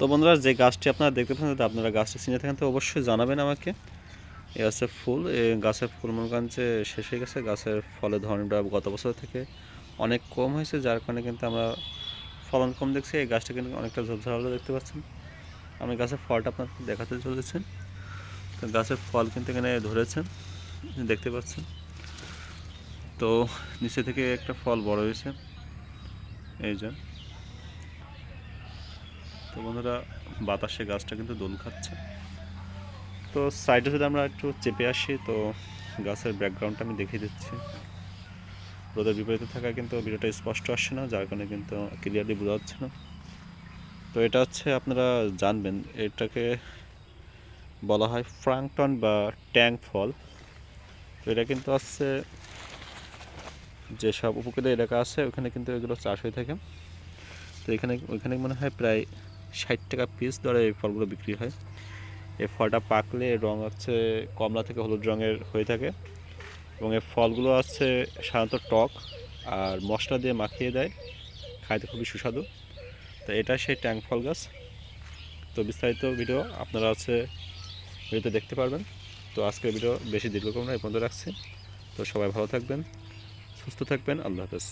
তো বন্ধুরা, যে গাছটি আপনারা দেখতে পাচ্ছেন আপনারা গাছটি চিনে থাকেন, তো অবশ্যই জানাবেন আমাকে। এ আছে ফুল গাছের ফুল মনে করেন যে শেষ হয়ে গেছে। গাছের ফলের ধরনটা গত বছর থেকে অনেক কম হয়েছে, যার কারণে কিন্তু আমরা ফলন কম দেখছি। এই গাছটা কিন্তু অনেকটা ঝোপঝাড়ালো দেখতে পাচ্ছেন। আমি গাছের ফলটা আপনার দেখাতে চলেছেন তো গাছের ফল কিন্তু এখানে ধরেছেন, দেখতে পাচ্ছেন। তো নিচে থেকে একটা ফল বড় হয়েছে। এই যে তো বন্ধুরা, বাতাসে গাছটা কিন্তু দোল খাচ্ছে। তো সাইডে যদি আমরা একটু চেপে আসি, তো গাছের ব্যাকগ্রাউন্ডটা আমি দেখিয়ে দিচ্ছি। রোদের বিপরীতে থাকা কিন্তু ভিডিওটা স্পষ্ট আসছে না, যার কারণে কিন্তু ক্লিয়ারলি বোঝা যাচ্ছে না। তো এটা হচ্ছে আপনারা জানবেন, এটাকে বলা হয় ফ্রাঙ্কটন বা ট্যাঙ্ক ফল। তো এটা কিন্তু হচ্ছে যেসব উপকূলীয় এলাকা আছে, ওখানে কিন্তু এগুলো চাষ হয়ে থাকে। তো এখানে ওইখানে মনে হয় প্রায় ষাট টাকা পিস দরে এই ফলগুলো বিক্রি হয়। এই ফলটা পাকলে রং হচ্ছে কমলা থেকে হলুদ রঙের হয়ে থাকে এবং এই ফলগুলো হচ্ছে সাধারণত টক আর মশলা দিয়ে মাখিয়ে দেয়। খাইতে খুবই সুস্বাদু। তো এটা সেই ট্যাঙ্ক ফল গাছ। তো বিস্তারিত ভিডিও আপনারা হচ্ছে ভিডিওতে দেখতে পারবেন। তো আজকের ভিডিও বেশি দীর্ঘ না এই পর্যন্ত রাখছি। তো সবাই ভালো থাকবেন, সুস্থ থাকবেন। আল্লাহ হাফেজ।